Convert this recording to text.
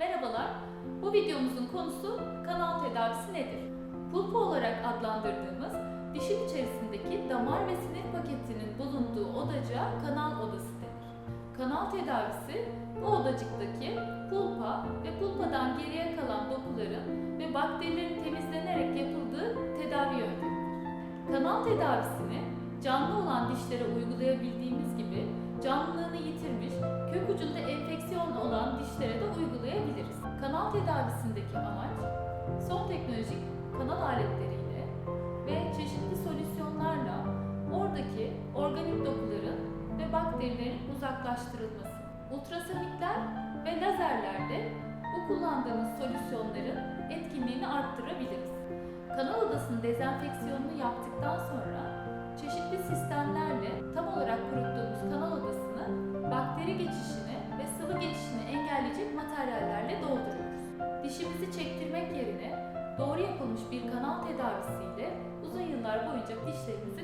Merhabalar, bu videomuzun konusu kanal tedavisi nedir? Pulpa olarak adlandırdığımız dişin içerisindeki damar ve sinir paketinin bulunduğu odacığa kanal odası denir. Kanal tedavisi bu odacıktaki pulpa ve pulpadan geriye kalan dokuların ve bakterilerin temizlenerek yapıldığı tedavi yöntemidir. Kanal tedavisini canlı olan dişlere uygulayabildiğimiz gibi canlılığını Tedavisindeki amaç son teknolojik kanal aletleriyle ve çeşitli solüsyonlarla oradaki organik dokuların ve bakterilerin uzaklaştırılması. Ultrasonikler ve lazerlerle bu kullandığımız solüsyonların etkinliğini arttırabiliriz. Kanal odasının dezenfeksiyonunu yaptıktan sonra çeşitli sistemlerle tam olarak kuruttuğumuz kanal odasını bakteri geçişini doğru yapılmış bir kanal tedavisiyle uzun yıllar boyunca dişlerimizi